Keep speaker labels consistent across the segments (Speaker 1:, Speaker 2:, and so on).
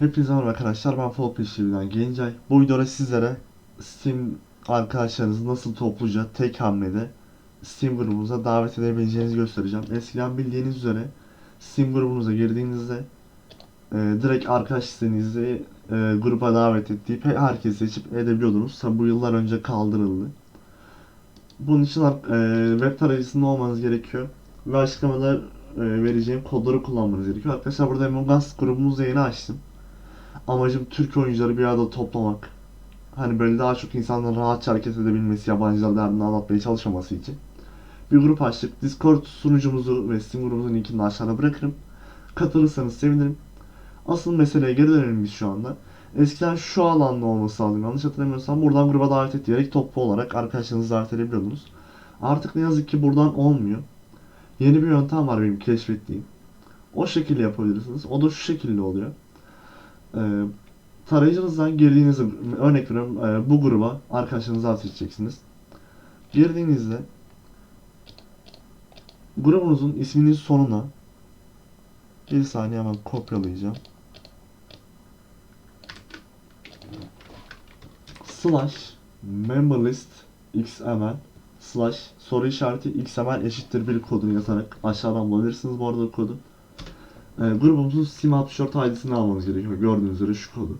Speaker 1: Hepinize merhaba arkadaşlar ben Folkfish TV'den Gencay. Bu videoda sizlere Steam arkadaşlarınızı nasıl topluca tek hamlede Steam grubumuza davet edebileceğinizi göstereceğim. Eskiden bildiğiniz üzere Steam grubumuza girdiğinizde e, direkt arkadaş listenizi e, gruba davet et deyip herkesi seçip edebiliyordunuz. Tabi bu yıllar önce kaldırıldı. Bunun için e, web tarayıcısında olmanız gerekiyor. Ve açıklamada e, vereceğim kodları kullanmanız gerekiyor. Arkadaşlar burada Among Us grubumuzu yeni açtım. Amacım Türk oyuncuları bir arada toplamak. Hani böyle daha çok insanların rahatça hareket edebilmesi, yabancılar derdini anlatmaya çalışmaması için. Bir grup açtık. Discord sunucumuzu ve Steam grubumuzun linkini aşağıda bırakırım. Katılırsanız sevinirim. Asıl meseleye geri dönelim biz şu anda. Eskiden şu alanda olması lazım. Yanlış hatırlamıyorsam buradan gruba davet et diyerek toplu olarak arkadaşlarınızı davet edebiliyordunuz. Artık ne yazık ki buradan olmuyor. Yeni bir yöntem var benim keşfettiğim. O şekilde yapabilirsiniz. O da şu şekilde oluyor. Ee, tarayıcınızdan girdiğinizde örnek veriyorum e, bu gruba arkadaşlarınızı davet edeceksiniz. Girdiğinizde grubunuzun isminin sonuna bir saniye hemen kopyalayacağım. Slash memberlist xml slash soru işareti xml eşittir bir kodunu yazarak aşağıdan bulabilirsiniz bu arada kodu. E, grubumuzun Steam 64 ID'sini almamız gerekiyor. Gördüğünüz üzere şu kodu.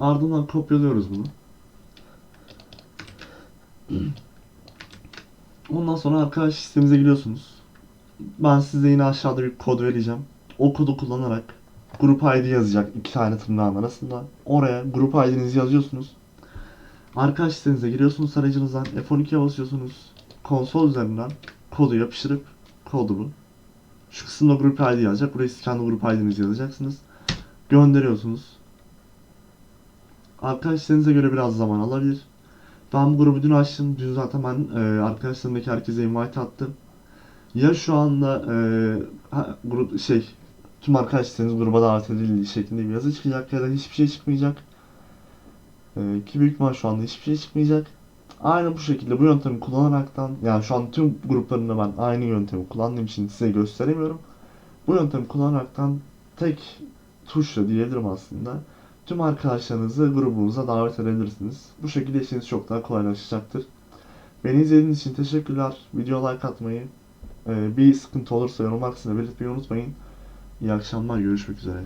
Speaker 1: Ardından kopyalıyoruz bunu. Ondan sonra arkadaş sistemimize giriyorsunuz. Ben size yine aşağıda bir kod vereceğim. O kodu kullanarak grup ID yazacak iki tane tırnağın arasında. Oraya grup ID'nizi yazıyorsunuz. Arkadaş sitenize giriyorsunuz tarayıcınızdan F12'ye basıyorsunuz. Konsol üzerinden kodu yapıştırıp kodu bu. Şu kısımda grup ID yazacak. Buraya siz kendi grup ID'nizi yazacaksınız. Gönderiyorsunuz. Arkadaş sitenize göre biraz zaman alabilir. Ben bu grubu dün açtım. Dün zaten ben e, arkadaşlarımdaki herkese invite attım. Ya şu anda e, ha, grup şey tüm arkadaş siteniz gruba davet edildiği şeklinde bir yazı çıkacak ya da hiçbir şey çıkmayacak. E, ki büyük ihtimal şu anda hiçbir şey çıkmayacak. Aynı bu şekilde bu yöntemi kullanaraktan yani şu an tüm gruplarında ben aynı yöntemi kullandığım için size gösteremiyorum. Bu yöntemi kullanaraktan tek tuşla diyebilirim aslında. Tüm arkadaşlarınızı grubunuza davet edebilirsiniz. Bu şekilde işiniz çok daha kolaylaşacaktır. Beni izlediğiniz için teşekkürler. Video like atmayı, e, bir sıkıntı olursa yorumlar kısmına belirtmeyi unutmayın. İyi akşamlar, görüşmek üzere.